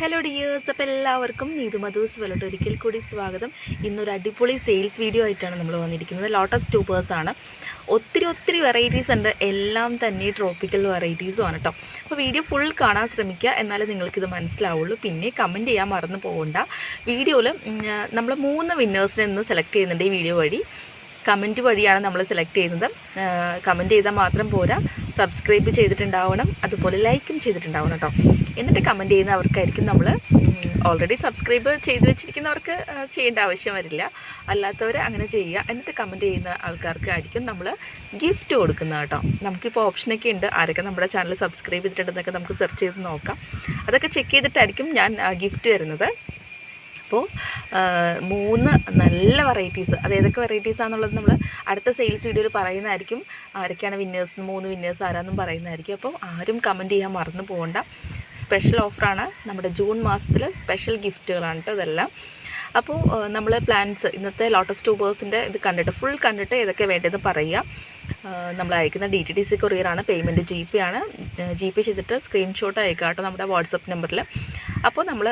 Hello dears അപ്പോൾ എല്ലാവർക്കും നീതു മധൂസ് വലോട്ട് ഒരിക്കൽ കൂടി സ്വാഗതം. ഇന്നൊരു അടിപൊളി സെയിൽസ് വീഡിയോ ആയിട്ടാണ് നമ്മൾ വന്നിരിക്കുന്നത്. ലോട്ടസ് ആണ്. ഒത്തിരി ഒത്തിരി വെറൈറ്റീസ് ഉണ്ട്. എല്ലാം തന്നെ ട്രോപ്പിക്കൽ വെറൈറ്റീസും ആണ് കേട്ടോ അപ്പോൾ വീഡിയോ ഫുൾ കാണാൻ ശ്രമിക്കുക. എന്നാലേ നിങ്ങൾക്കിത് മനസ്സിലാവുള്ളൂ. പിന്നെ കമന്റ് ചെയ്യാൻ മറന്നു പോകണ്ട വീഡിയോയിൽ നമ്മൾ മൂന്ന് വിന്നേഴ്സിനെ ഇന്ന് സെലക്ട് ചെയ്യുന്നുണ്ട് ഈ വീഡിയോ വഴി. കമന്റ് വഴിയാണ് നമ്മൾ സെലക്ട് ചെയ്യുന്നത്. കമന്റ് ചെയ്താൽ മാത്രം പോരാ. സബ്സ്ക്രൈബ് ചെയ്തിട്ടുണ്ടാവണം. അതുപോലെ ലൈക്കും ചെയ്തിട്ടുണ്ടാവണം കേട്ടോ എന്നിട്ട് കമന്റ് ചെയ്യുന്നവർക്കായിരിക്കും നമ്മൾ ഓൾറെഡി സബ്സ്ക്രൈബ് ചെയ്തു വെച്ചിരിക്കുന്നവർക്ക് ചെയ്യേണ്ട ആവശ്യം വരില്ല. അല്ലാത്തവർ അങ്ങനെ ചെയ്യുക. എന്നിട്ട് കമന്റ് ചെയ്യുന്ന ആൾക്കാർക്ക് ആയിരിക്കും നമ്മൾ ഗിഫ്റ്റ് കൊടുക്കുന്നത് കേട്ടോ. നമുക്കിപ്പോൾ ഓപ്ഷനൊക്കെ ഉണ്ട്. ആരൊക്കെ നമ്മുടെ ചാനൽ സബ്സ്ക്രൈബ് ചെയ്തിട്ടുണ്ടെന്നൊക്കെ നമുക്ക് സെർച്ച് ചെയ്ത് നോക്കാം. അതൊക്കെ ചെക്ക് ചെയ്തിട്ടായിരിക്കും ഞാൻ ഗിഫ്റ്റ് തരുന്നത്. അപ്പോൾ മൂന്ന് നല്ല വെറൈറ്റീസ് അത് ഏതൊക്കെ വെറൈറ്റീസ് ആണെന്നുള്ളത് നമ്മൾ അടുത്ത സെയിൽസ് വീഡിയോയിൽ പറയുന്നതായിരിക്കും. ആരൊക്കെയാണ് വിന്നേഴ്സ് മൂന്ന് വിന്നേഴ്സ് ആരാന്നും പറയുന്നതായിരിക്കും. അപ്പോൾ ആരും കമന്റ് ചെയ്യാൻ മറന്നു പോകണ്ട. സ്പെഷ്യൽ ഓഫറാണ് നമ്മുടെ ജൂൺ മാസത്തിലെ സ്പെഷ്യൽ ഗിഫ്റ്റുകളാണ് കേട്ടോ ഇതെല്ലാം. അപ്പോൾ നമ്മൾ പ്ലാൻസ് ഇന്നത്തെ ലോട്ടസ് ട്യൂബേഴ്സിന്റെ ഇത് കണ്ടിട്ട് ഫുൾ കണ്ടിട്ട് ഏതൊക്കെ വേണ്ടതെന്ന് പറയുക നമ്മൾ അയക്കുന്ന ഡി ടി ഡി സി കൊറിയറാണ് പേയ്മെന്റ് ജി പേ ആണ്. ജി പേ ചെയ്തിട്ട് സ്ക്രീൻഷോട്ട് അയക്കുക കേട്ടോ നമ്മുടെ വാട്സപ്പ് നമ്പറിൽ അപ്പോൾ നമ്മൾ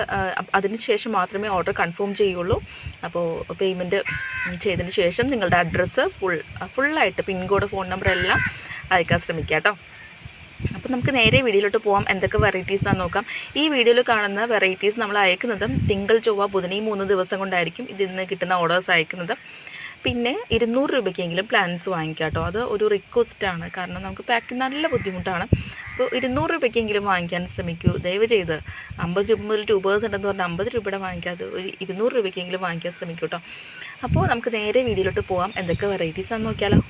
അതിന് ശേഷം മാത്രമേ ഓർഡർ കൺഫേം ചെയ്യുള്ളൂ. അപ്പോൾ പേയ്മെന്റ് ചെയ്തതിന് ശേഷം നിങ്ങളുടെ അഡ്രസ്സ് ഫുൾ ഫുള്ളായിട്ട് പിൻകോഡ് ഫോൺ നമ്പർ എല്ലാം അയക്കാൻ ശ്രമിക്കുക കേട്ടോ അപ്പോൾ നമുക്ക് നേരെ വീഡിയോയിലോട്ട് പോകാം എന്തൊക്കെ വെറൈറ്റീസ് ആണെന്ന് നോക്കാം. ഈ വീഡിയോയിൽ കാണുന്ന വെറൈറ്റീസ് നമ്മൾ അയക്കുന്നതും തിങ്കൾ ചൊവ്വ ബുധനി മൂന്ന് ദിവസം കൊണ്ടായിരിക്കും ഇതിൽ നിന്ന് കിട്ടുന്ന ഓർഡേഴ്സ് അയക്കുന്നത്. പിന്നെ ഇരുന്നൂറ് രൂപയ്ക്കെങ്കിലും പ്ലാൻസ് വാങ്ങിക്കാം കേട്ടോ. അത് ഒരു റിക്വസ്റ്റാണ് കാരണം നമുക്ക് പാക്ക് നല്ല ബുദ്ധിമുട്ടാണ്. അപ്പോൾ ഇരുന്നൂറ് രൂപയ്ക്കെങ്കിലും വാങ്ങിക്കാൻ ശ്രമിക്കൂ. ദയവ് ചെയ്ത് അമ്പത് രൂപ മുതൽ ട്യൂബേഴ്സ് ഉണ്ടെന്ന് പറഞ്ഞാൽ അമ്പത് രൂപയുടെ വാങ്ങിക്കാതെ ഒരു ഇരുന്നൂറ് രൂപയ്ക്കെങ്കിലും വാങ്ങിക്കാൻ ശ്രമിക്കൂ കേട്ടോ. അപ്പോൾ നമുക്ക് നേരെ വീഡിയോയിലോട്ട് പോകാം എന്തൊക്കെ വെറൈറ്റീസാണെന്ന് നോക്കിയാലോ.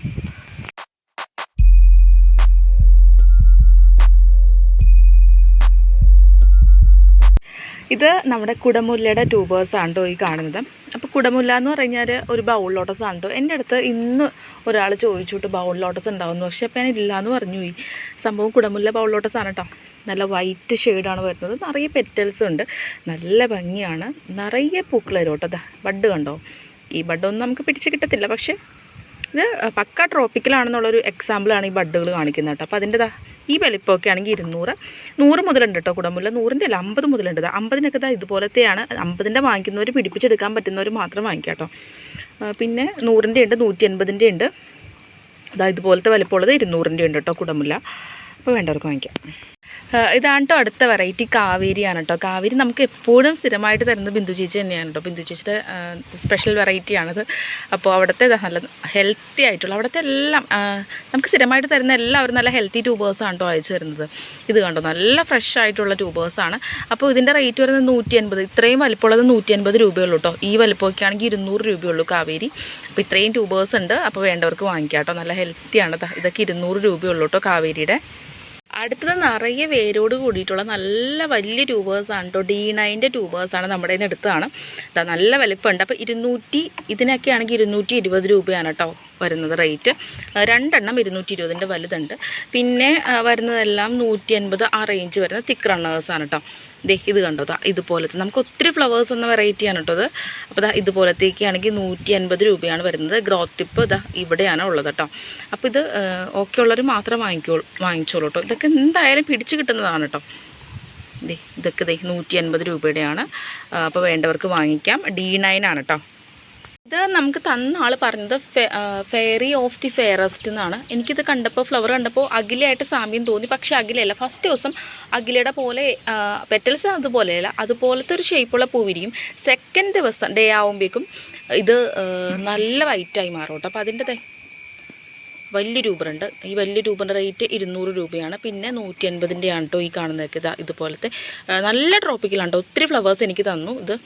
ഇത് നമ്മുടെ കുടമുല്ലയുടെ ട്യൂബേഴ്സാണ് കേട്ടോ ഈ കാണുന്നത്. അപ്പോൾ കുടമുല്ല എന്ന് പറഞ്ഞാൽ ഒരു ബൗൾ ലോട്ടസ് ആണ് കേട്ടോ എന്റെ അടുത്ത് ഇന്ന് ഒരാൾ ചോദിച്ചിട്ട് ബൗൾ ലോട്ടസ് ഉണ്ടാവുന്നു. പക്ഷേ അപ്പോൾ ഞാൻ ഇല്ല എന്ന് പറഞ്ഞു പോയി. സംഭവം കുടമുല്ല ബൗൾ ലോട്ടസ് ആണ് കേട്ടോ നല്ല വൈറ്റ് ഷെയ്ഡാണ് വരുന്നത്. നിറയെ പെറ്റൽസ് ഉണ്ട്. നല്ല ഭംഗിയാണ്. നിറയെ പൂക്കൾ വരും കേട്ടോ ബഡ് കണ്ടോ? ഈ ബഡൊന്നും നമുക്ക് പിടിച്ച് കിട്ടത്തില്ല. പക്ഷേ ഇത് പക്ക ട്രോപ്പിക്കലാണെന്നുള്ളൊരു എക്സാമ്പിളാണ് ഈ ബഡ്ഡുകൾ കാണിക്കുന്നത് കേട്ടോ അപ്പോൾ അതിന്റെ ദാ ഈ വലിപ്പമൊക്കെ ആണെങ്കിൽ ഇരുന്നൂറ്. നൂറ് മുതലുണ്ട് കേട്ടോ കുടമുല്ല നൂറിന്റെ അല്ല അമ്പത് മുതലുണ്ട്. അമ്പതിനൊക്കെ ഇതാ ഇതുപോലത്തെയാണ്. അമ്പതിന്റെ വാങ്ങിക്കുന്നവർ പിടിപ്പിച്ചെടുക്കാൻ പറ്റുന്നവർ മാത്രം വാങ്ങിക്കാം കേട്ടോ പിന്നെ നൂറിന്റെ ഉണ്ട് നൂറ്റി എൺപതിന്റെ ഉണ്ട്. അതാ ഇതുപോലത്തെ വലിപ്പമുള്ളത് ഇരുന്നൂറിന്റെ ഉണ്ട് കേട്ടോ കുടമുല്ല അപ്പോൾ വേണ്ടവർക്ക് വാങ്ങിക്കാം. ഇതാണ് കേട്ടോ അടുത്ത വെറൈറ്റി കാവേരിയാണ് കേട്ടോ കാവേരി നമുക്ക് എപ്പോഴും സ്ഥിരമായിട്ട് തരുന്നത് ബിന്ദു ചേച്ചി തന്നെയാണ് കേട്ടോ ബിന്ദു ചേച്ചിയുടെ സ്പെഷ്യൽ വെറൈറ്റിയാണിത് അപ്പോൾ അവിടുത്തെ നല്ല ഹെൽത്തി ആയിട്ടുള്ള അവിടുത്തെ എല്ലാം നമുക്ക് സ്ഥിരമായിട്ട് തരുന്ന എല്ലാവരും നല്ല ഹെൽത്തി ട്യൂബേഴ്സ് ആണ് കേട്ടോ അയച്ചു തരുന്നത്. ഇത് കണ്ടോ നല്ല ഫ്രഷ് ആയിട്ടുള്ള ട്യൂബേഴ്സാണ് അപ്പോൾ ഇതിന്റെ റേറ്റ് വരുന്നത് നൂറ്റി അൻപത് ഇത്രയും വലിപ്പമുള്ളത് നൂറ്റി അൻപത് രൂപയുള്ളൂ കേട്ടോ ഈ വലിപ്പമൊക്കെ ആണെങ്കിൽ ഇരുന്നൂറ് രൂപയുള്ളൂ കാവേരി. അപ്പോൾ ഇത്രയും ട്യൂബേഴ്സ് ഉണ്ട് അപ്പോൾ വേണ്ടവർക്ക് വാങ്ങിക്കാം കേട്ടോ നല്ല ഹെൽത്തിയാണ് ഇതൊക്കെ ഇരുന്നൂറ് രൂപയുള്ളൂ കേട്ടോ കാവേരിയുടെ. അടുത്തത് നിറയെ വേരോട് കൂടിയിട്ടുള്ള നല്ല വലിയ ട്യൂബേഴ്സാണ് കേട്ടോ ഡി നയന്റെ ട്യൂബേഴ്സാണ് നമ്മുടെ നിന്ന് എടുത്തതാണ്. നല്ല വലിപ്പമുണ്ട്. അപ്പോൾ ഇരുന്നൂറ്റി ഇതിനൊക്കെ ആണെങ്കിൽ ഇരുന്നൂറ്റി ഇരുപത് രൂപയാണ് കേട്ടോ വരുന്നത് റേറ്റ്. രണ്ടെണ്ണം ഇരുന്നൂറ്റി ഇരുപതിന്റെ വലുതുണ്ട്. പിന്നെ വരുന്നതെല്ലാം നൂറ്റി അൻപത് ആ റേഞ്ച് വരുന്ന തിക്ക് റണ്ണേഴ്സാണ് കേട്ടോ ദേ ഇത് കണ്ടോ ഇതുപോലത്തെ. നമുക്ക് ഒത്തിരി ഫ്ലവേഴ്സ് എന്ന വെറൈറ്റിയാണ് കേട്ടോ ഇത്. അപ്പോൾ ദാ ഇതുപോലത്തേക്കാണെങ്കിൽ നൂറ്റി അൻപത് രൂപയാണ് വരുന്നത്. ഗ്രോത്ത് ടിപ്പ് ഇതാ ഇവിടെയാണ് ഉള്ളത് കേട്ടോ അപ്പോൾ ഇത് ഓക്കെ ഉള്ളവർ മാത്രം വാങ്ങിക്കോളൂ വാങ്ങിച്ചോളൂ കേട്ടോ ഇതൊക്കെ എന്തായാലും പിടിച്ചു കിട്ടുന്നതാണ് കേട്ടോ ഇതൊക്കെ ദേ നൂറ്റി അൻപത് രൂപയുടെയാണ് അപ്പോൾ വേണ്ടവർക്ക് വാങ്ങിക്കാം. ഡി നയൻ ആണ് കേട്ടോ ഇത് നമുക്ക് തന്ന ആൾ പറഞ്ഞത് ഫെയറി ഓഫ് ദി ഫെയറസ്റ്റ് എന്നാണ്. എനിക്കിത് കണ്ടപ്പോൾ ഫ്ലവർ കണ്ടപ്പോൾ അഖിലയായിട്ട് സാമ്യം തോന്നി. പക്ഷേ അഖിലയല്ല ഫസ്റ്റ് ദിവസം അഖിലയുടെ പോലെ പെറ്റൽസ് അതുപോലെയല്ല അതുപോലത്തെ ഒരു ഷേപ്പുള്ള പൂവിരിക്കും സെക്കൻഡ് ദിവസം ഡേ ആവുമ്പോഴേക്കും ഇത് നല്ല വൈറ്റായി മാറും കേട്ടോ. അപ്പോൾ അതിന്റെ വലിയ രൂപറുണ്ട് ഈ വലിയ രൂപന്റെ റേറ്റ് ഇരുന്നൂറ് രൂപയാണ്. പിന്നെ നൂറ്റി അൻപതിന്റെയാണ് കേട്ടോ ഈ കാണുന്നതൊക്കെ ഇതാ ഇതുപോലത്തെ. നല്ല ട്രോപ്പിക്കലാണ് കേട്ടോ. ഒത്തിരി ഫ്ലവേഴ്സ് എനിക്ക് തന്നു ഇത്.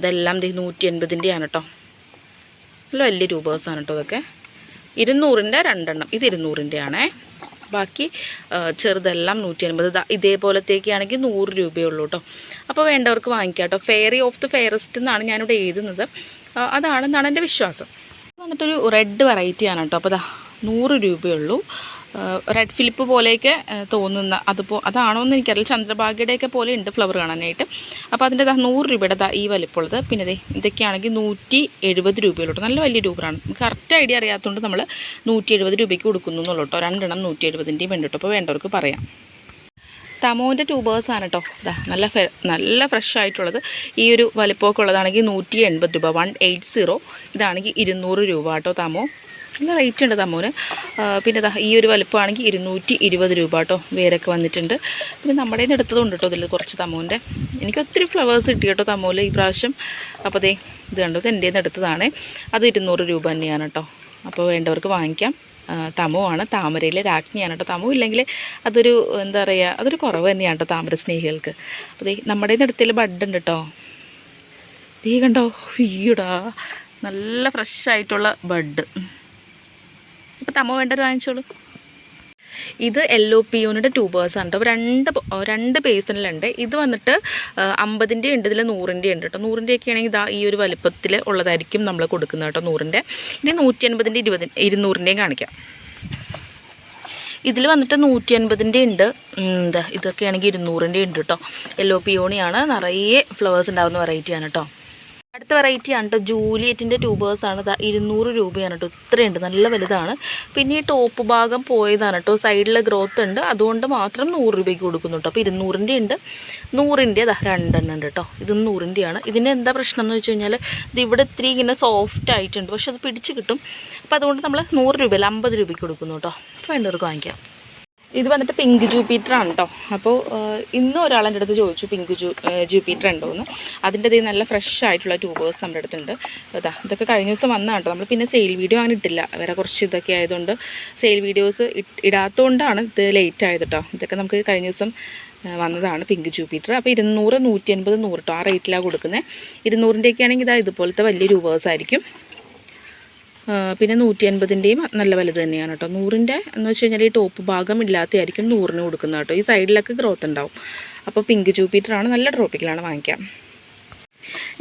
ഇതെല്ലാം നൂറ്റി എൺപതിന്റെയാണ് കേട്ടോ. നല്ല വലിയ രൂപേഴ്സാണ് കേട്ടോ ഇതൊക്കെ. ഇരുന്നൂറിന്റെ രണ്ടെണ്ണം. ഇത് ഇരുന്നൂറിന്റെ ആണേ ബാക്കി ചെറുതെല്ലാം നൂറ്റി അൻപത് ഇതാ ഇതേപോലത്തേക്കാണെങ്കിൽ നൂറ് രൂപയേ ഉള്ളൂ കേട്ടോ. അപ്പോൾ വേണ്ടവർക്ക് വാങ്ങിക്കാം കേട്ടോ. ഫെയറി ഓഫ് ദി ഫെയറസ്റ്റ് എന്നാണ് ഞാനിവിടെ എഴുതുന്നത്. അതാണെന്നാണ് എന്റെ വിശ്വാസം. വന്നിട്ടൊരു റെഡ് വെറൈറ്റിയാണ് കേട്ടോ. അപ്പോൾ ദാ നൂറ് രൂപയുള്ളൂ റെഡ് ഫിലിപ്പ് പോലെയൊക്കെ തോന്നുന്ന അതുപോ അതാണോ എന്ന് എനിക്കറിയില്ല. ചന്ദ്രഭാഗ്യയുടെയൊക്കെ പോലെ ഉണ്ട് ഫ്ലവർ കാണാനായിട്ട്. അപ്പോൾ അതിന്റെ നൂറ് രൂപയുടെ ഈ വലിപ്പമുള്ളത് പിന്നെ അതെ ഇതൊക്കെയാണെങ്കിൽ നൂറ്റി എഴുപത് രൂപയുള്ളൂ നല്ല വലിയ രൂപയാണ്. കറക്റ്റ് ഐഡിയ അറിയാത്തതുകൊണ്ട് നമ്മൾ നൂറ്റി എഴുപത് രൂപയ്ക്ക് കൊടുക്കുന്നു എന്നുള്ളൂ കേട്ടോ രണ്ടെണ്ണം നൂറ്റി എഴുപതിന്റെയും വേണ്ടി അപ്പോൾ വേണ്ടവർക്ക് പറയാം. തമോന്റെ ട്യൂബേഴ്സാണ് കേട്ടോ ഇതാ നല്ല നല്ല ഫ്രഷ് ആയിട്ടുള്ളത്. ഈ ഒരു വലിപ്പമൊക്കെ ഉള്ളതാണെങ്കിൽ നൂറ്റി എൺപത് രൂപ. വൺ എയ്റ്റ് സീറോ ഇതാണെങ്കിൽ ഇരുന്നൂറ് രൂപ കേട്ടോ തമോ. നല്ല റേറ്റ് ഉണ്ട് തമ്മൂന് പിന്നെ ഈ ഒരു വലുപ്പമാണെങ്കിൽ ഇരുന്നൂറ്റി ഇരുപത് രൂപ കേട്ടോ വേരൊക്കെ വന്നിട്ടുണ്ട്. പിന്നെ നമ്മുടെ നിന്ന് എടുത്തതുണ്ട് കേട്ടോ ഇതിൽ കുറച്ച് തമ്മൂന്റെ എനിക്ക് ഒത്തിരി ഫ്ലവേഴ്സ് കിട്ടി കേട്ടോ തമ്മൂൽ ഈ പ്രാവശ്യം. അപ്പോൾ അതേ ഇത് കണ്ടു ഇത് എന്റെ നിന്ന് എടുത്തതാണ്. അത് ഇരുന്നൂറ് രൂപ തന്നെയാണ് കേട്ടോ അപ്പോൾ വേണ്ടവർക്ക് വാങ്ങിക്കാം. തമുവാണ് താമരയിലെ രാജ്ഞിയാണ് കേട്ടോ തമു ഇല്ലെങ്കിൽ അതൊരു എന്താ പറയുക അതൊരു കുറവ് തന്നെയാണ് കേട്ടോ താമര സ്നേഹികൾക്ക്. അപ്പോൾ നമ്മുടെ എടുത്തതിൽ ബഡ് ഉണ്ട് കേട്ടോ ദേ കണ്ടോ ഈടാ നല്ല ഫ്രഷ് ആയിട്ടുള്ള ബഡ് ഇപ്പോൾ തമ്മ വേണ്ടത് വാങ്ങിച്ചോളൂ. ഇത് പി യൂണിറ്റ് ട്യൂബേഴ്സ് ആണ് കേട്ടോ രണ്ട് രണ്ട് പേഴ്സണിലുണ്ട് ഇത് വന്നിട്ട് അമ്പതിന്റെ ഉണ്ട്. ഇതിൽ നൂറിന്റെ ഉണ്ട് കേട്ടോ നൂറിന്റെ ഒക്കെ ആണെങ്കിൽ ഇതാ ഈ ഒരു വലുപ്പത്തിൽ ഉള്ളതായിരിക്കും നമ്മൾ കൊടുക്കുന്നത് കേട്ടോ നൂറിന്റെ ഇനി നൂറ്റി അൻപതിന്റെ ഇരുപതി ഇരുന്നൂറിന്റെയും കാണിക്കാം. ഇതിൽ വന്നിട്ട് നൂറ്റി അൻപതിന്റെ ഉണ്ട് എന്താ ഇതൊക്കെ ആണെങ്കിൽ ഇരുന്നൂറിന്റെ ഉണ്ട് കേട്ടോ യെല്ലോ പിയോണിയാണ് നിറയെ ഫ്ലവേഴ്സ് ഉണ്ടാകുന്ന വെറൈറ്റിയാണ് കേട്ടോ അടുത്ത വെറൈറ്റി ആണ് കേട്ടോ ജൂലിയറ്റിന്റെ ട്യൂബേഴ്സാണ് ഇരുന്നൂറ് രൂപയാണ് കേട്ടോ ഇത്രയുണ്ട്. നല്ല വലുതാണ്. പിന്നെ ഈ ടോപ്പ് ഭാഗം പോയതാണ് കേട്ടോ സൈഡിലെ ഗ്രോത്ത് ഉണ്ട്. അതുകൊണ്ട് മാത്രം നൂറ് രൂപയ്ക്ക് കൊടുക്കുന്നു കേട്ടോ അപ്പോൾ ഇരുന്നൂറിന്റെ ഉണ്ട്. നൂറിന്റെ അതാ രണ്ടെണ്ണം ഉണ്ട് കേട്ടോ ഇത് നൂറിന്റെയാണ് ഇതിന്റെ എന്താ പ്രശ്നം എന്ന് വെച്ച് കഴിഞ്ഞാൽ ഇത് ഇവിടെ ഇത്തിരി ഇങ്ങനെ സോഫ്റ്റ് ആയിട്ടുണ്ട്. പക്ഷെ അത് പിടിച്ച് കിട്ടും. അപ്പോൾ അതുകൊണ്ട് നമ്മൾ നൂറ് രൂപയിൽ അമ്പത് രൂപയ്ക്ക് കൊടുക്കുന്നു കേട്ടോ വേണ്ടവർക്ക് വാങ്ങിക്കാം. ഇത് വന്നിട്ട് പിങ്ക് ജൂപ്പിറ്റർ ആണ് കേട്ടോ അപ്പോൾ ഇന്ന് ഒരാളെന്റെ അടുത്ത് ചോദിച്ചു പിങ്ക് ജൂ ജൂപ്പിറ്റർ ഉണ്ടോ എന്ന്. അതിന്റെ ഇത് നല്ല ഫ്രഷ് ആയിട്ടുള്ള ട്യൂബേഴ്സ് നമ്മുടെ അടുത്തുണ്ട്. അതാ ഇതൊക്കെ കഴിഞ്ഞ ദിവസം വന്നതാണ് കേട്ടോ നമ്മൾ പിന്നെ സെയിൽ വീഡിയോ അങ്ങനെ ഇട്ടില്ല. വേറെ കുറച്ച് ഇതൊക്കെ ആയതുകൊണ്ട് സെയിൽ വീഡിയോസ് ഇടാത്തതുകൊണ്ടാണ് ഇത് ലേറ്റ് ആയത് കേട്ടോ ഇതൊക്കെ നമുക്ക് കഴിഞ്ഞ ദിവസം വന്നതാണ് പിങ്ക് ജൂപ്പിറ്റർ അപ്പോൾ ഇരുന്നൂറ് നൂറ്റി അൻപത് നൂറ് കേട്ടോ ആ റേറ്റിലാണ് കൊടുക്കുന്നത് ഇരുന്നൂറിന്റെയൊക്കെ ആണെങ്കിൽ ഇതാ ഇതുപോലത്തെ വലിയ രൂപേഴ്സ് ആയിരിക്കും. പിന്നെ നൂറ്റി അൻപതിന്റെയും നല്ല വലുത് തന്നെയാണ് കേട്ടോ. നൂറിന്റെ എന്ന് വെച്ച് കഴിഞ്ഞാൽ ഈ ടോപ്പ് ഭാഗം ഇല്ലാത്തതായിരിക്കും നൂറിന് കൊടുക്കുന്നത് കേട്ടോ. ഈ സൈഡിലൊക്കെ ഗ്രോത്ത് ഉണ്ടാവും. അപ്പോൾ പിങ്ക് ജൂപ്പിറ്ററാണ് നല്ല ട്രോപ്പിക്കലാണ് വാങ്ങിക്കാം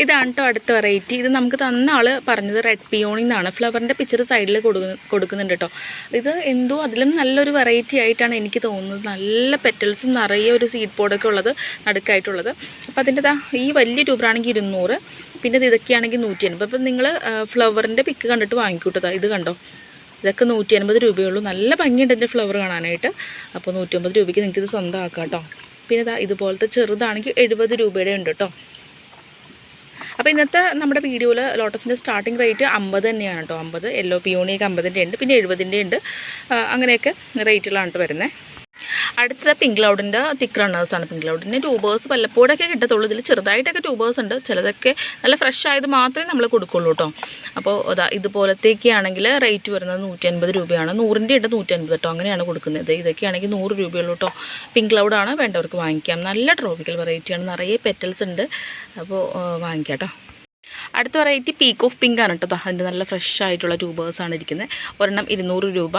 ഇതാണ് കേട്ടോ അടുത്ത വെറൈറ്റി ഇത് നമുക്ക് തന്ന ആൾ പറഞ്ഞത് റെഡ് പിയോണി എന്നാണ് ഫ്ലവറിന്റെ പിക്ചർ സൈഡിൽ കൊടുക്കുന്ന കൊടുക്കുന്നുണ്ട് കേട്ടോ ഇത് എന്തോ അതിലും നല്ലൊരു വെറൈറ്റി ആയിട്ടാണ് എനിക്ക് തോന്നുന്നത്. നല്ല പെറ്റൽസും നിറയെ ഒരു സീഡ് പോഡൊക്കെ ഉള്ളത് നടുക്കായിട്ടുള്ളത്. അപ്പോൾ അതിന്റെ ദാ ഈ വലിയ ട്യൂബറാണെങ്കിൽ ഇരുന്നൂറ്. ഇത് ഇതൊക്കെയാണെങ്കിൽ നൂറ്റി അൻപത് അപ്പം നിങ്ങൾ ഫ്ലവറിന്റെ പിക്ക് കണ്ടിട്ട് വാങ്ങിക്കൂട്ടോ. ഇത് കണ്ടോ? ഇതൊക്കെ നൂറ്റി അൻപത് രൂപയുള്ളൂ. നല്ല ഭംഗിയുണ്ട് എന്റെ ഫ്ലവർ കാണാനായിട്ട്. അപ്പോൾ നൂറ്റമ്പത് രൂപയ്ക്ക് നിങ്ങൾക്ക് ഇത് സ്വന്തമാക്കാം കേട്ടോ പിന്നെ ഇതാ ഇതുപോലത്തെ ചെറുതാണെങ്കിൽ എഴുപത് രൂപയുടെ ഉണ്ട് കേട്ടോ അപ്പോൾ ഇന്നത്തെ നമ്മുടെ വീഡിയോയിൽ ലോട്ടസിന്റെ സ്റ്റാർട്ടിംഗ് റേറ്റ് അമ്പത് തന്നെയാണ് കേട്ടോ അമ്പത് യെല്ലോ പിയോണിയൊക്കെ അമ്പതിന്റെ ഉണ്ട്. പിന്നെ എഴുപതിന്റെ ഉണ്ട്. അങ്ങനെയൊക്കെ റേറ്റിലാണ് കേട്ടോ വരുന്നത്. അടുത്ത പിങ്ക് ക്ലൗഡിന്റെ തിക്ക് റണ്ണേഴ്സാണ് പിങ്ക് ക്ലൗഡിന്റെ ട്യൂബേഴ്സ് വല്ലപ്പോഴൊക്കെ കിട്ടത്തുള്ളൂ. ഇതിൽ ചെറുതായിട്ടൊക്കെ ട്യൂബേഴ്സ് ഉണ്ട്. ചിലതൊക്കെ നല്ല ഫ്രഷ് ആയത് മാത്രമേ നമ്മൾ കൊടുക്കുള്ളൂ കേട്ടോ അപ്പോൾ അതാ ഇതുപോലത്തേക്ക് ആണെങ്കിൽ റേറ്റ് വരുന്നത് നൂറ്റി അൻപത് രൂപയാണ്. നൂറിന്റെ ഉണ്ട് നൂറ്റി അൻപത് കേട്ടോ അങ്ങനെയാണ് കൊടുക്കുന്നത്. ഇതൊക്കെ ആണെങ്കിൽ നൂറ് രൂപയുള്ളൂ കേട്ടോ പിങ്ക് ക്ലൗഡാണ് വേണ്ടവർക്ക് വാങ്ങിക്കാം. നല്ല ട്രോപ്പിക്കൽ വെറൈറ്റിയാണ് നിറയെ പെറ്റൽസ് ഉണ്ട്. അപ്പോൾ വാങ്ങിക്കാം കേട്ടോ അടുത്ത വെറൈറ്റി പീക്ക് ഓഫ് പിങ്ക് ആണ് കേട്ടോ. അതിന്റെ നല്ല ഫ്രഷ് ആയിട്ടുള്ള ട്യൂബേഴ്സ് ആണ് ഇരിക്കുന്നത്. ഒരെണ്ണം ഇരുന്നൂറ് രൂപ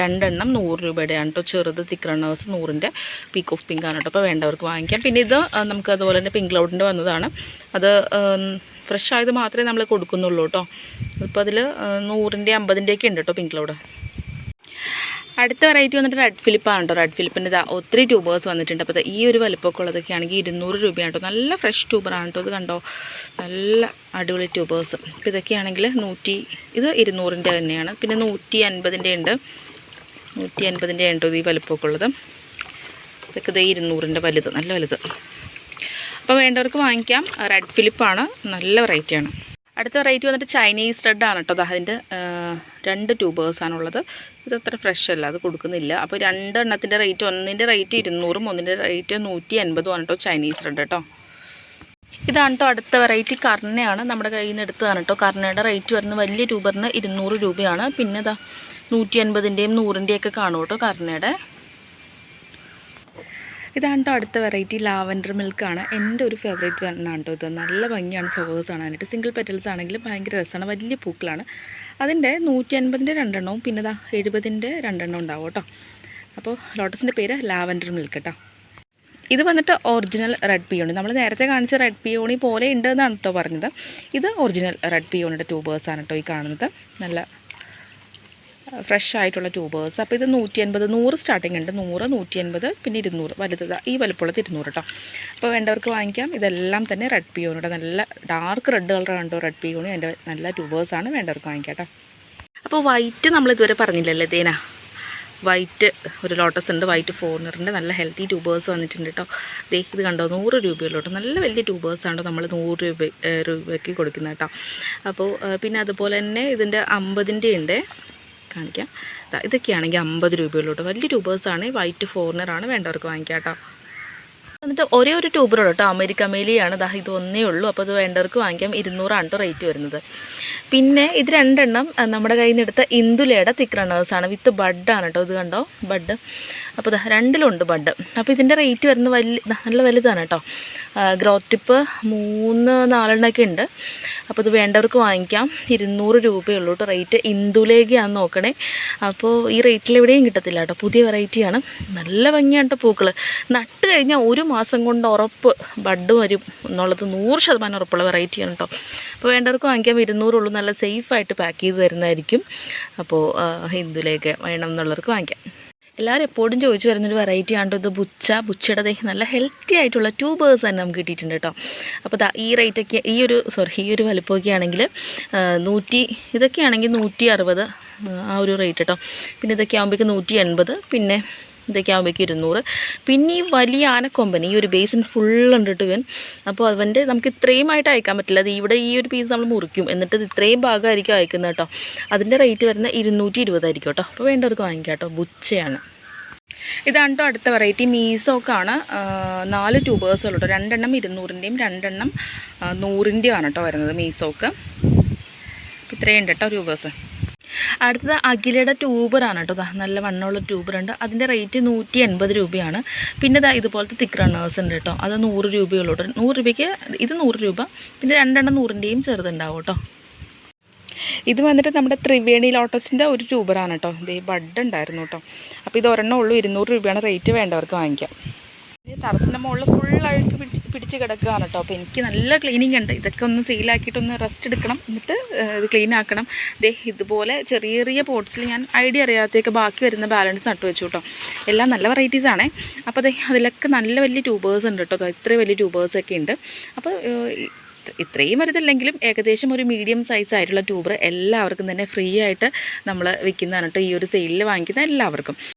രണ്ടെണ്ണം നൂറ് രൂപയുടെയാണ് കേട്ടോ. ചെറുത് തിക്ക് റണ്ണേഴ്സ് നൂറിന്റെ പീക്ക് ഓഫ് പിങ്ക് ആണ് കേട്ടോ. അപ്പോൾ വേണ്ടവർക്ക് വാങ്ങിക്കാം. പിന്നെ ഇത് നമുക്ക് അതുപോലെ തന്നെ പിങ്ക് ക്ലൗഡിന്റെ വന്നതാണ്. അത് ഫ്രഷ് ആയത് മാത്രമേ നമ്മൾ കൊടുക്കുന്നുള്ളൂ കേട്ടോ. ഇപ്പോൾ അതിൽ നൂറിന്റെ അമ്പതിന്റെയൊക്കെ ഉണ്ട് കേട്ടോ പിങ്ക് ക്ലൗഡ് അടുത്ത വെറൈറ്റി വന്നിട്ട് റെഡ് ഫിലിപ്പാണ് കേട്ടോ റെഡ് ഫിലിപ്പിന്റെ ഇതാ ഒത്തിരി ട്യൂബേഴ്സ് വന്നിട്ടുണ്ട്. അപ്പോൾ ഈ ഒരു വലുപ്പമൊക്കെ ഉള്ളതൊക്കെ ആണെങ്കിൽ ഇരുന്നൂറ് രൂപയാണ് കേട്ടോ നല്ല ഫ്രഷ് ട്യൂബറാണ് കേട്ടോ ഇത് കണ്ടോ? നല്ല അടിപൊളി ട്യൂബേഴ്സ് അപ്പോൾ ഇതൊക്കെയാണെങ്കിൽ നൂറ്റി ഇത് ഇരുന്നൂറിന്റെ തന്നെയാണ്. പിന്നെ നൂറ്റി അൻപതിന്റെ ഉണ്ട്. നൂറ്റി അൻപതിന്റെ ഉണ്ട് ഈ വലുപ്പമൊക്കെ ഉള്ളത്. ഇതൊക്കെ ഇത് ഇരുന്നൂറിന്റെ വലുത്. നല്ല വലുത്. അപ്പോൾ വേണ്ടവർക്ക് വാങ്ങിക്കാം. റെഡ് ഫിലിപ്പാണ് നല്ല വെറൈറ്റിയാണ് അടുത്ത വെറൈറ്റി വന്നിട്ട് ചൈനീസ് റെഡ് ആണ് കേട്ടോ അത് അതിന്റെ രണ്ട് ട്യൂബേഴ്സാണുള്ളത് ഇത് അത്ര ഫ്രഷ് അല്ല അത് കൊടുക്കുന്നില്ല. അപ്പോൾ രണ്ടെണ്ണത്തിന്റെ റേറ്റ് ഒന്നിന്റെ റേറ്റ് ഇരുന്നൂറും ഒന്നിന്റെ റേറ്റ് നൂറ്റി ആണ് കേട്ടോ ചൈനീസ് റെഡ് കേട്ടോ ഇതാണ് കേട്ടോ അടുത്ത വെറൈറ്റി കർണയാണ്. നമ്മുടെ കയ്യിൽ നിന്ന് എടുത്തതാണ് കേട്ടോ. കർണയുടെ റേറ്റ് വരുന്ന വലിയ ട്യൂബറിന് ഇരുന്നൂറ് രൂപയാണ്. പിന്നെ ഇതാ നൂറ്റി അൻപതിന്റെയും നൂറിന്റെയൊക്കെ കാണും കേട്ടോ കർണയുടെ. ഇതാണ് കേട്ടോ അടുത്ത വെറൈറ്റി ലാവൻഡർ മിൽക്കാണ് എന്റെ ഒരു ഫേവറേറ്റ് വണ്ണാണ് കേട്ടോ ഇത്. നല്ല ഭംഗിയാണ് ഫ്ലവേഴ്സ് കാണാനായിട്ട്. സിംഗിൾ പെറ്റൽസ് ആണെങ്കിലും ഭയങ്കര രസമാണ്. വലിയ പൂക്കളാണ്. അതിന്റെ നൂറ്റി അൻപതിന്റെ രണ്ടെണ്ണവും പിന്നെ ഇതാ എഴുപതിന്റെ രണ്ടെണ്ണം ഉണ്ടാവും കേട്ടോ. അപ്പോൾ ലോട്ടസിന്റെ പേര് ലാവൻഡർ മിൽക്ക് കേട്ടോ. ഇത് വന്നിട്ട് ഒറിജിനൽ റെഡ് പിയോണി നമ്മൾ നേരത്തെ കാണിച്ച റെഡ് പിയോണി പോലെ ഉണ്ട് എന്നാണ് കേട്ടോ പറഞ്ഞത്. ഇത് ഒറിജിനൽ റെഡ് പിയോണിയുടെ ട്യൂബേഴ്സാണ് കേട്ടോ ഈ കാണുന്നത്. നല്ല ഫ്രഷ് ആയിട്ടുള്ള ട്യൂബേഴ്സ് അപ്പോൾ ഇത് നൂറ്റി അൻപത് നൂറ് സ്റ്റാർട്ടിംഗ് ഉണ്ട്. നൂറ് നൂറ്റി അൻപത് പിന്നെ ഇരുന്നൂറ്. വലുത് ഈ വലുപ്പമുള്ളത് ഇരുന്നൂറ് കേട്ടോ അപ്പോൾ വേണ്ടവർക്ക് വാങ്ങിക്കാം. ഇതെല്ലാം തന്നെ റെഡ് പിയോണിയുടെ നല്ല ഡാർക്ക് റെഡ് കളർ കണ്ടോ റെഡ് പിയോണി അതിന്റെ നല്ല ട്യൂബേഴ്സാണ് വേണ്ടവർക്ക് വാങ്ങിക്കാം കേട്ടോ അപ്പോൾ വൈറ്റ് നമ്മൾ ഇതുവരെ പറഞ്ഞില്ലല്ലേ തേന വൈറ്റ് ഒരു ലോട്ടസ് ഉണ്ട് വൈറ്റ് ഫോർണറിന്റെ നല്ല ഹെൽത്തി ട്യൂബേഴ്സ് വന്നിട്ടുണ്ട് കേട്ടോ ദേ ഇത് കണ്ടോ? നൂറ് രൂപയുള്ളൂ കേട്ടോ നല്ല വലിയ ട്യൂബേഴ്സാണ് നമ്മൾ നൂറ് രൂപ രൂപയ്ക്ക് കൊടുക്കുന്നത് കേട്ടോ അപ്പോൾ പിന്നെ അതുപോലെ തന്നെ ഇതിന്റെ അമ്പതിന്റെ ഉണ്ട്. കാണിക്കാം. ഇതൊക്കെയാണെങ്കിൽ അമ്പത് രൂപയുള്ളൂ വലിയ ട്യൂബേഴ്സാണ്. വൈറ്റ് ഫോറിനറാണ് വേണ്ടവർക്ക് വാങ്ങിക്കാം കേട്ടോ. എന്നിട്ട് ഒരേ ഒരു ട്യൂബറുള്ളൂ കേട്ടോ. അമേരിക്ക മേലിയാണ്. ദാ ഇത് ഒന്നേ ഉള്ളൂ. അപ്പോൾ അത് വേണ്ടവർക്ക് വാങ്ങിക്കാം. ഇരുന്നൂറാണ് കേട്ടോ റേറ്റ് വരുന്നത്. പിന്നെ ഇത് രണ്ടെണ്ണം നമ്മുടെ കയ്യിൽ നിന്ന് എടുത്ത ഇന്ദുലയുടെ തിക്ക് റണ്ണേഴ്സാണ്. വിത്ത് ആണ് കേട്ടോ ഇത് കണ്ടോ? ബഡ്. അപ്പോൾ ദാ രണ്ടിലുണ്ട് ബഡ്. അപ്പോൾ ഇതിന്റെ റേറ്റ് വരുന്നത് വലിയ നല്ല വലുതാണ് കേട്ടോ. ഗ്രോത്ത് ടിപ്പ് മൂന്ന് നാലെണ്ണമൊക്കെ ഉണ്ട്. അപ്പോൾ ഇത് വേണ്ടവർക്ക് വാങ്ങിക്കാം. ഇരുന്നൂറ് രൂപയുള്ളൂ കേട്ടോ റേറ്റ്. ഇന്ദുലേക്കാന്ന് നോക്കണേ. അപ്പോൾ ഈ റേറ്റിൽ എവിടെയും കിട്ടത്തില്ല കേട്ടോ. പുതിയ വെറൈറ്റിയാണ്. നല്ല ഭംഗിയാണ് പൂക്കൾ നട്ട് കഴിഞ്ഞാൽ ഒരു മാസം കൊണ്ട് ഉറപ്പ് ബഡ് വരും എന്നുള്ളത് നൂറ് ശതമാനം ഉറപ്പുള്ള വെറൈറ്റിയാണ് കേട്ടോ. അപ്പോൾ വേണ്ടവർക്ക് വാങ്ങിക്കാം. ഇരുന്നൂറുള്ളൂ. നല്ല സേഫായിട്ട് പാക്ക് ചെയ്ത് തരുന്നതായിരിക്കും. അപ്പോൾ ഹിന്ദുലേക്ക് വേണം എന്നുള്ളവർക്ക് വാങ്ങിക്കാം. എല്ലാവരും എപ്പോഴും ചോദിച്ചു വരുന്നൊരു വെറൈറ്റി ആണ് ഇത് ബുച്ച. ബുച്ചയുടെ ദേഹം നല്ല ഹെൽത്തി ആയിട്ടുള്ള ട്യൂബേഴ്സ് തന്നെ നമുക്ക് കിട്ടിയിട്ടുണ്ട് കേട്ടോ. അപ്പോൾ ഈ റേറ്റൊക്കെ ഈ ഒരു സോറി ഈ ഒരു വലുപ്പമൊക്കെ ആണെങ്കിൽ നൂറ്റി ഇതൊക്കെ ആണെങ്കിൽ നൂറ്റി അറുപത് ആ ഒരു റേറ്റ് കേട്ടോ. പിന്നെ ഇതൊക്കെ ആകുമ്പോഴേക്ക് നൂറ്റി എൺപത് പിന്നെ ഇതൊക്കെ ആകുമ്പോഴേക്കും ഇരുന്നൂറ്. പിന്നെ ഈ വലിയ ആനക്കൊമ്പൻ ഈ ഒരു ബേസിൻ ഫുൾ ഉണ്ടിട്ട് വൻ അപ്പോൾ അവന്റെ നമുക്ക് ഇത്രയും ആയിട്ട് അയക്കാൻ പറ്റില്ല. അത് ഇവിടെ ഈ ഒരു പീസ് നമ്മൾ മുറിക്കും. എന്നിട്ട് ഇത് ഇത്രയും ഭാഗമായിരിക്കും അയക്കുന്നത് കേട്ടോ. അതിന്റെ റേറ്റ് വരുന്നത് ഇരുന്നൂറ്റി ഇരുപതായിരിക്കും കേട്ടോ. അപ്പോൾ വേണ്ടവർക്ക് വാങ്ങിക്കാം കേട്ടോ. ബുച്ചയാണ് ഇതാണ് കേട്ടോ അടുത്ത വെറൈറ്റി മീസോക്കാണ് നാല് ട്യൂബേഴ്സ് ഉള്ളു കേട്ടോ രണ്ടെണ്ണം ഇരുന്നൂറിന്റെയും രണ്ടെണ്ണം നൂറിന്റെയും ആണ് കേട്ടോ വരുന്നത് മീസോക്ക്. ഇത്രയും ഉണ്ട് കേട്ടോ ട്യൂബേഴ്സ് അടുത്തത് അഖിലയുടെ ട്യൂബറാണ് കേട്ടോ. നല്ല വണ്ണമുള്ള ട്യൂബറുണ്ട് അതിന്റെ റേറ്റ് നൂറ്റി എൺപത് രൂപയാണ്. പിന്നെ ദാ ഇതുപോലത്തെ തിക്ക് റണ്ണേഴ്സ് ഉണ്ട് കേട്ടോ. അത് നൂറ് രൂപയുള്ളൂ കേട്ടോ. നൂറ് രൂപയ്ക്ക് ഇത് നൂറ് രൂപ. പിന്നെ രണ്ടെണ്ണം നൂറിന്റെയും ചെറുതുണ്ടാവും കേട്ടോ. ഇത് വന്നിട്ട് നമ്മുടെ ത്രിവേണി ലോട്ടസിന്റെ ഒരു ട്യൂബറാണ് കേട്ടോ. ഇത് ബഡ് ഉണ്ടായിരുന്നു കേട്ടോ. അപ്പോൾ ഇത് ഒരെണ്ണം ഉള്ളൂ. ഇരുന്നൂറ് രൂപയാണ് റേറ്റ് വേണ്ടവർക്ക് വാങ്ങിക്കാം. ടെറസിന്റെ മുകളിൽ ഫുൾ അഴുക്ക് പിടിച്ച് പിടിച്ച് കിടക്കുകയാണ് കേട്ടോ. അപ്പോൾ എനിക്ക് നല്ല ക്ലീനിങ് ഉണ്ട്. ഇതൊക്കെ ഒന്ന് സെയിലാക്കിയിട്ടൊന്ന് റെസ്റ്റ് എടുക്കണം. എന്നിട്ട് ഇത് ക്ലീൻ ആക്കണം. ദേ ഇതുപോലെ ചെറിയ ചെറിയ പോട്ട്സിൽ ഞാൻ ഐഡിയ അറിയാത്തേക്ക് ബാക്കി വരുന്ന ബാലൻസ് നട്ടു വെച്ചു കേട്ടോ. എല്ലാം നല്ല വെറൈറ്റീസ് ആണേ. അപ്പോൾ ദേ അതിലൊക്കെ നല്ല വലിയ ട്യൂബേഴ്സ് ഉണ്ട് കേട്ടോ. ദാ ഇത്രയും വലിയ ട്യൂബേഴ്സൊക്കെ ഉണ്ട്. അപ്പോൾ ഇത്രയും വലുതല്ലെങ്കിലും ഏകദേശം ഒരു മീഡിയം സൈസ് ആയിട്ടുള്ള ട്യൂബർ എല്ലാവർക്കും തന്നെ ഫ്രീ ആയിട്ട് നമ്മൾ വിൽക്കുന്നതാണ് കേട്ടോ. ഈ ഒരു സെയിലിൽ വാങ്ങിക്കുന്ന എല്ലാവർക്കും.